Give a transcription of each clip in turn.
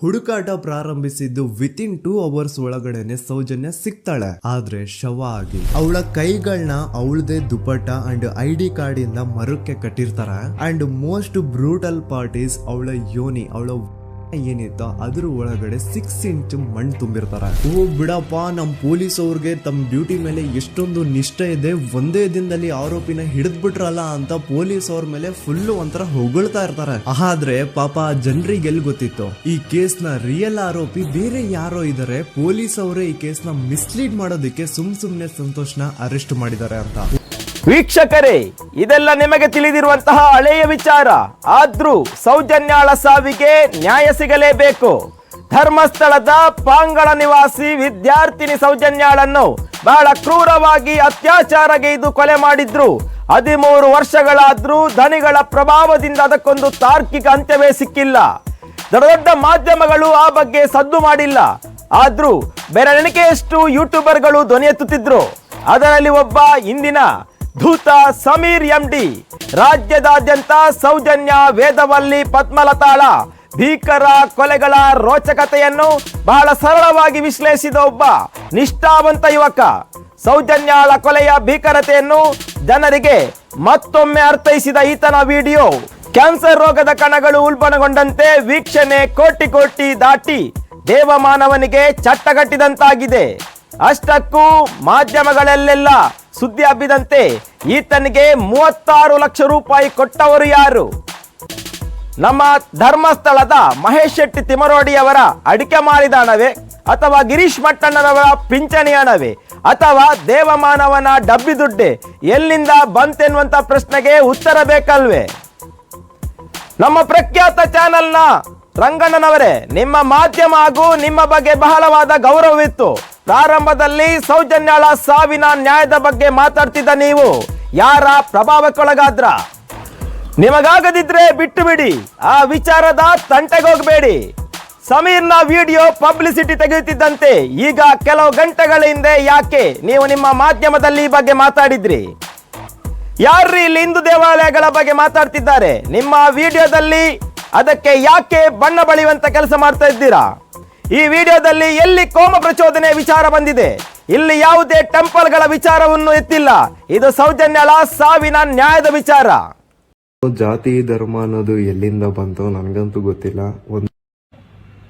ಹುಡುಕಾಟ ಪ್ರಾರಂಭಿಸಿದ್ದು within two hours ಒಳಗಡೆನೆ ಸೌಜನ್ಯ ಸಿಗ್ತಾಳೆ. ಆದ್ರೆ ಶವ ಆಗಿ. ಅವಳ ಕೈಗಳನ್ನ ಅವಳದೇ dupatta and I D card ಇಂದ ಮರಕ್ಕೆ ಕಟ್ಟಿರ್ತಾರ. ಅಂಡ್ ಮೋಸ್ಟ್ ಬ್ರೂಟಲ್ ಪಾರ್ಟೀಸ್ ಅವಳ ಯೋನಿ, ಅವಳ ಏನಿತ್ತ ಅದ್ರ ಒಳಗಡೆ ಸಿಕ್ಸ್ ಇಂಚ್ ಮಣ್ಣು ತುಂಬಿರ್ತಾರೆ. ಓ ಬಿಡಪ್ಪ, ನಮ್ ಪೊಲೀಸ್ ಅವ್ರಿಗೆ ತಮ್ಮ ಡ್ಯೂಟಿ ಮೇಲೆ ಎಷ್ಟೊಂದು ನಿಷ್ಠೆ ಇದೆ. ಒಂದೇ ದಿನದಲ್ಲಿ ಆರೋಪಿನ ಹಿಡಿದ್ಬಿಟ್ರಲ್ಲ ಅಂತ ಪೊಲೀಸ್ ಅವ್ರ ಮೇಲೆ ಫುಲ್ ಒಂಥರ ಹೊಗಳ್ತಾ ಇರ್ತಾರೆ. ಆದ್ರೆ ಪಾಪ ಜನರಿಗೆ ಎಲ್ಲಿ ಗೊತ್ತಿತ್ತು? ಈ ಕೇಸ್ನ ರಿಯಲ್ ಆರೋಪಿ ಬೇರೆ ಯಾರೋ ಇದಾರೆ. ಪೊಲೀಸ್ ಅವರೇ ಈ ಕೇಸ್ನ ಮಿಸ್ಲೀಡ್ ಮಾಡೋದಕ್ಕೆ ಸುಮ್ ಸುಮ್ನೆ ಸಂತೋಷ್ನ ಅರೆಸ್ಟ್ ಮಾಡಿದ್ದಾರೆ ಅಂತ. ವೀಕ್ಷಕರೇ, ಇದೆಲ್ಲ ನಿಮಗೆ ತಿಳಿದಿರುವಂತಹ ಹಳೆಯ ವಿಚಾರ. ಆದ್ರೂ ಸೌಜನ್ಯಾಳ ಸಾವಿಗೆ ನ್ಯಾಯ ಸಿಗಲೇಬೇಕು. ಧರ್ಮಸ್ಥಳದ ಪಾಂಗಳ ನಿವಾಸಿ ವಿದ್ಯಾರ್ಥಿನಿ ಸೌಜನ್ಯಾಳನ್ನು ಬಹಳ ಕ್ರೂರವಾಗಿ ಅತ್ಯಾಚಾರಗೈದು ಕೊಲೆ ಮಾಡಿದ್ರು. ಹದಿಮೂರು ವರ್ಷಗಳಾದ್ರೂ ಧನಿಗಳ ಪ್ರಭಾವದಿಂದ ಅದಕ್ಕೊಂದು ತಾರ್ಕಿಕ ಅಂತ್ಯವೇ ಸಿಕ್ಕಿಲ್ಲ. ದೊಡ್ಡ ದೊಡ್ಡ ಮಾಧ್ಯಮಗಳು ಆ ಬಗ್ಗೆ ಸದ್ದು ಮಾಡಿಲ್ಲ. ಆದ್ರೂ ಬೆರಳೆಣಿಕೆಯಷ್ಟು ಯೂಟ್ಯೂಬರ್ಗಳು ಧ್ವನಿ ಎತ್ತುತ್ತಿದ್ರು. ಅದರಲ್ಲಿ ಒಬ್ಬ ಇಂದಿನ ಧೂತ ಸಮೀರ್ ಎಂಡಿ, ರಾಜ್ಯದಾದ್ಯಂತ ಸೌಜನ್ಯ ವೇದವಲ್ಲಿ ಪದ್ಮಲತಾಳ, ಭೀಕರ ಕೊಲೆಗಳ ರೋಚಕತೆಯನ್ನು ಬಹಳ ಸರಳವಾಗಿ ವಿಶ್ಲೇಷಿಸಿದ ಒಬ್ಬ ನಿಷ್ಠಾವಂತ ಯುವಕ. ಸೌಜನ್ಯಾಳ ಕೊಲೆಯ ಭೀಕರತೆಯನ್ನು ಜನರಿಗೆ ಮತ್ತೊಮ್ಮೆ ಅರ್ಥೈಸಿದ ಈತನ ವಿಡಿಯೋ, ಕ್ಯಾನ್ಸರ್ ರೋಗದ ಕಣಗಳು ಉಲ್ಬಣಗೊಂಡಂತೆ ವೀಕ್ಷಣೆ ಕೋಟಿ ಕೋಟಿ ದಾಟಿ ದೇವಮಾನವನಿಗೆ ಚಟ್ಟಗಟ್ಟಿದಂತಾಗಿದೆ. ಅಷ್ಟಕ್ಕೂ ಮಾಧ್ಯಮಗಳಲ್ಲೆಲ್ಲ ಸುದ್ದಿ ಹಬ್ಬಿದಂತೆ ಈತನಿಗೆ ಮೂವತ್ತಾರು ಲಕ್ಷ ರೂಪಾಯಿ ಕೊಟ್ಟವರು ಯಾರು? ನಮ್ಮ ಧರ್ಮಸ್ಥಳದ ಮಹೇಶ್ ಶೆಟ್ಟಿ ತಿಮರೋಡಿಯವರ ಅಡಿಕೆ ಮಾರಿದ ಹಣವೇ ಅಥವಾ ಗಿರೀಶ್ ಮಟ್ಟಣ್ಣನವರ ಪಿಂಚಣಿ ಹಣವೇ ಅಥವಾ ದೇವಮಾನವನ ಡಬ್ಬಿ ದುಡ್ಡೆ? ಎಲ್ಲಿಂದ ಬಂತೆನ್ನುವಂಥ ಪ್ರಶ್ನೆಗೆ ಉತ್ತರ ಬೇಕಲ್ವೇ? ನಮ್ಮ ಪ್ರಖ್ಯಾತ ಚಾನೆಲ್ನ ರಂಗಣ್ಣನವರೇ, ನಿಮ್ಮ ಮಾಧ್ಯಮ ಹಾಗೂ ನಿಮ್ಮ ಬಗ್ಗೆ ಬಹಳವಾದ ಗೌರವವಿತ್ತು. ಪ್ರಾರಂಭದಲ್ಲಿ ಸೌಜನ್ಯಾಳ ಸಾವಿನ ನ್ಯಾಯದ ಬಗ್ಗೆ ಮಾತಾಡ್ತಿದ್ದ ನೀವು, ಯಾರ ಪ್ರಭಾವಕ್ಕೊಳಗಾದ್ರ? ನಿಮಗಾಗದಿದ್ರೆ ಬಿಟ್ಟು ಬಿಡಿ ಆ ವಿಚಾರದ ತಂಟೆಗೋಗಬೇಡಿ ಸಮೀರ್ನ ವಿಡಿಯೋ ಪಬ್ಲಿಸಿಟಿ ತೆಗೆಯುತ್ತಿದ್ದಂತೆ ಈಗ ಕೆಲವು ಗಂಟೆಗಳ ಹಿಂದೆ ಯಾಕೆ ನೀವು ನಿಮ್ಮ ಮಾಧ್ಯಮದಲ್ಲಿ ಈ ಬಗ್ಗೆ ಮಾತಾಡಿದ್ರಿ? ಯಾರ್ರಿ ಇಲ್ಲಿ ಹಿಂದೂ ದೇವಾಲಯಗಳ ಬಗ್ಗೆ ಮಾತಾಡ್ತಿದ್ದಾರೆ? ನಿಮ್ಮ ವಿಡಿಯೋದಲ್ಲಿ ಅದಕ್ಕೆ ಯಾಕೆ ಬಣ್ಣ ಬಳಿಯುವಂತ ಕೆಲಸ ಮಾಡ್ತಾ ಇದ್ದೀರಾ? ಈ ವಿಡಿಯೋದಲ್ಲಿ ಎಲ್ಲಿ ಕೋಮ ಪ್ರಚೋದನೆ ವಿಚಾರ ಬಂದಿದೆ, ಇಲ್ಲಿ ಯಾವುದೇ ಟೆಂಪಲ್ಗಳ ವಿಚಾರವನ್ನು ಎತ್ತಿಲ್ಲ. ಇದು ಸೌಜನ್ಯಳ ಸಾವಿನ ನ್ಯಾಯದ ವಿಚಾರ. ಜಾತಿ, ಧರ್ಮ ಅನ್ನೋದು ಎಲ್ಲಿಂದ ಬಂತು ನನಗಂತೂ ಗೊತ್ತಿಲ್ಲ.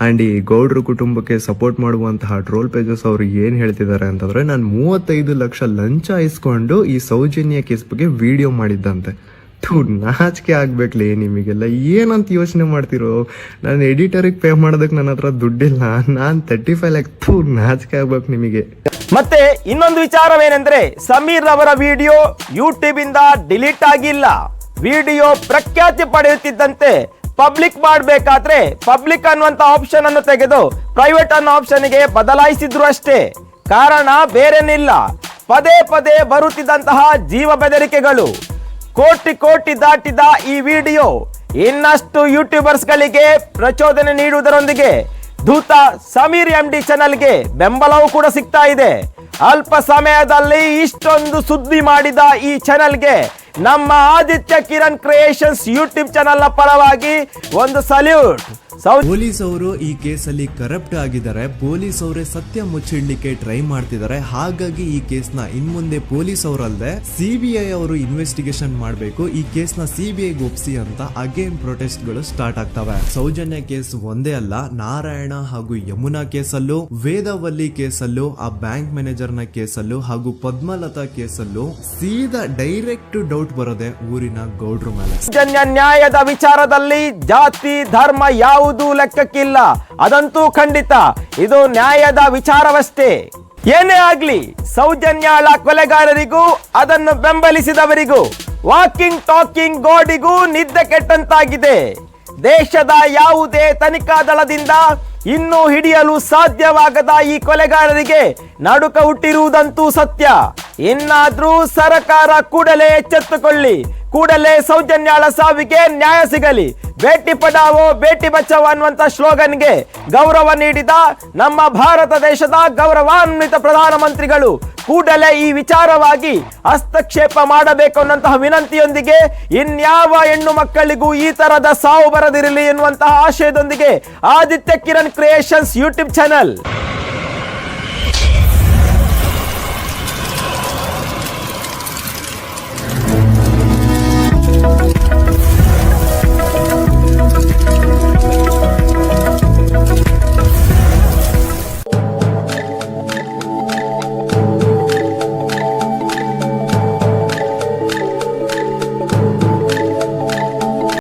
ಆ್ಯಂಡ್ ಈ ಗೌಡ್ರ ಕುಟುಂಬಕ್ಕೆ ಸಪೋರ್ಟ್ ಮಾಡುವಂತಹ ಟ್ರೋಲ್ ಪೇಜಸ್ ಅವರು ಏನು ಹೇಳ್ತಿದ್ದಾರೆ ಅಂತಂದ್ರೆ, ನಾನು ಮೂವತ್ತೈದು ಲಕ್ಷ ಲಂಚ ಇಸ್ಕೊಂಡು ಈ ಸೌಜನ್ಯ ಕೇಸ್ ಬಗ್ಗೆ ವಿಡಿಯೋ ಮಾಡಿದ್ದಂತೆ. ಥೂ, ನಾಚಿಕೆ ಆಗ್ಬೇಕ್ಲಿ ನಿಮಗೆಲ್ಲ. ಏನಂತ ಯೋಚನೆ ಮಾಡ್ತಿರೋ? ನಾನು ಎಡಿಟರಿಗೆ ಪೇ ಮಾಡೋದಕ್ಕೆ ನನ್ನ ಹತ್ರ ದುಡ್ಡಿಲ್ಲ. ನಾನು ತರ್ಟಿ ಫೈವ್ ಲ್ಯಾಕ್ ಥೂ, ನಾಚಿಕೆ ಆಗ್ಬೇಕು ನಿಮಗೆ. ಮತ್ತೆ ಇನ್ನೊಂದು ವಿಚಾರವೇನೆಂದ್ರೆ, ಸಮೀರ್ ಅವರ ವಿಡಿಯೋ ಯೂಟ್ಯೂಬ್ ಇಂದ ಡಿಲೀಟ್ ಆಗಿಲ್ಲ. ವಿಡಿಯೋ ಪ್ರಖ್ಯಾತಿ ಪಡೆಯುತ್ತಿದ್ದಂತೆ ಪಬ್ಲಿಕ್ ಮಾಡಬೇಕಾದ್ರೆ ಪಬ್ಲಿಕ್ ಅನ್ನುವಂತ ಆಪ್ಷನ್ ಅನ್ನು ತೆಗೆದು ಪ್ರೈವೇಟ್ ಅನ್ನೋ ಆಪ್ಷನ್ಗೆ ಬದಲಾಯಿಸಿದ್ರು ಅಷ್ಟೇ. ಕಾರಣ ಬೇರೇನಿಲ್ಲ. ಪದೇ ಪದೇ ಬರುತ್ತಿದ್ದಂತಹ ಜೀವ ಬೆದರಿಕೆಗಳು. ಕೋಟಿ ಕೋಟಿ ದಾಟಿದ ಈ ವಿಡಿಯೋ ಇನ್ನಷ್ಟು ಯೂಟ್ಯೂಬರ್ಸ್ ಗಳಿಗೆ ಪ್ರಚೋದನೆ ನೀಡುವುದರೊಂದಿಗೆ ದೂತ ಸಮೀರ್ ಎಂ ಡಿ ಚಾನಲ್ಗೆ ಬೆಂಬಲವೂ ಕೂಡ ಸಿಗ್ತಾ ಇದೆ. ಅಲ್ಪ ಸಮಯದಲ್ಲಿ ಇಷ್ಟೊಂದು ಸುದ್ದಿ ಮಾಡಿದ ಈ ಚಾನಲ್ಗೆ ನಮ್ಮ ಆದಿತ್ಯ ಕಿರಣ್ ಕ್ರಿಯೇಷನ್ಸ್ ಯೂಟ್ಯೂಬ್ ಚಾನಲ್ನ ಪರವಾಗಿ ಒಂದು ಸಲ್ಯೂಟ್ ಪೊಲೀಸ್ ಅವರು ಈ ಕೇಸಲ್ಲಿ ಕರಪ್ಟ್ ಆಗಿದ್ದಾರೆ. ಪೊಲೀಸ್ ಅವರೇ ಸತ್ಯ ಮುಚ್ಚಿಡ್ಲಿಕ್ಕೆ ಟ್ರೈ ಮಾಡ್ತಿದ್ದಾರೆ. ಹಾಗಾಗಿ ಈ ಕೇಸ್ನ ಇನ್ಮುಂದೆ ಪೊಲೀಸ್ ಅವರಲ್ಲದೆ ಸಿಬಿಐ ಅವರು ಇನ್ವೆಸ್ಟಿಗೇಷನ್ ಮಾಡಬೇಕು. ಈ ಕೇಸ್ನ ಸಿಬಿಐ ಒಪ್ಸಿ ಅಂತ ಅಗೇನ್ ಪ್ರೊಟೆಸ್ಟ್ಗಳು ಸ್ಟಾರ್ಟ್ ಆಗ್ತವೆ. ಸೌಜನ್ಯ ಕೇಸ್ ಒಂದೇ ಅಲ್ಲ ನಾರಾಯಣ ಹಾಗೂ ಯಮುನಾ ಕೇಸಲ್ಲೂ ವೇದವಲ್ಲಿ ಕೇಸಲ್ಲೂ ಆ ಬ್ಯಾಂಕ್ ಮ್ಯಾನೇಜರ್ ಮ್ಯಾನೇಜರ್ನ ಕೇಸಲ್ಲೂ ಹಾಗೂ ಪದ್ಮಲತಾ ಕೇಸಲ್ಲೂ ಸೀದಾ ಡೈರೆಕ್ಟ್ ಡೌಟ್ ಬರೋದೆ ಊರಿನ ಗೌಡ್ರ ಮೇಲೆ. ಸೌಜನ್ಯ ನ್ಯಾಯದ ವಿಚಾರದಲ್ಲಿ ಜಾತಿ ಧರ್ಮ ಯಾವುದೂ ಲೆಕ್ಕಕ್ಕಿಲ್ಲ. ಅದಂತೂ ಖಂಡಿತ. ಇದು ನ್ಯಾಯದ ವಿಚಾರವಷ್ಟೇ. ಏನೇ ಆಗ್ಲಿ ಸೌಜನ್ಯಾಳ ಕೊಲೆಗಾರರಿಗೂ, ಅದನ್ನು ಬೆಂಬಲಿಸಿದವರಿಗೂ ವಾಕಿಂಗ್ ಟಾಕಿಂಗ್ ಗೋಡಿಗೂ ನಿದ್ದೆ ಕೆಟ್ಟಂತಾಗಿದೆ. ದೇಶದ ಯಾವುದೇ ತನಿಖಾ ದಳದಿಂದ ಇನ್ನೂ ಹಿಡಿಯಲು ಸಾಧ್ಯವಾಗದ ಈ ಕೊಲೆಗಾರರಿಗೆ ನಡುಕ ಹುಟ್ಟಿರುವುದಂತೂ ಸತ್ಯ. ಇನ್ನಾದ್ರೂ ಸರಕಾರ ಕೂಡಲೇ ಎಚ್ಚೆತ್ತುಕೊಳ್ಳಿ. ಕೂಡಲೇ ಸೌಜನ್ಯಾಳ ಸಾವಿಗೆ ನ್ಯಾಯ ಸಿಗಲಿ. ಬೇಟಿ ಪಡಾವೋ ಬೇಟಿ ಬಚಾವೋ ಅನ್ನುವಂತ ಸ್ಲೋಗನ್ಗೆ ಗೌರವ ನೀಡಿದ ನಮ್ಮ ಭಾರತ ದೇಶದ ಗೌರವಾನ್ವಿತ ಪ್ರಧಾನಮಂತ್ರಿಗಳು ಕೂಡಲೇ ಈ ವಿಚಾರವಾಗಿ ಹಸ್ತಕ್ಷೇಪ ಮಾಡಬೇಕು ಅನ್ನುವಂತಹ ವಿನಂತಿಯೊಂದಿಗೆ ಇನ್ಯಾವ ಹೆಣ್ಣು ಮಕ್ಕಳಿಗೂ ಈ ತರದ ಸಾವು ಬರದಿರಲಿ ಎನ್ನುವಂತಹ ಆಶಯದೊಂದಿಗೆ Aditya Kiran creations YouTube channel.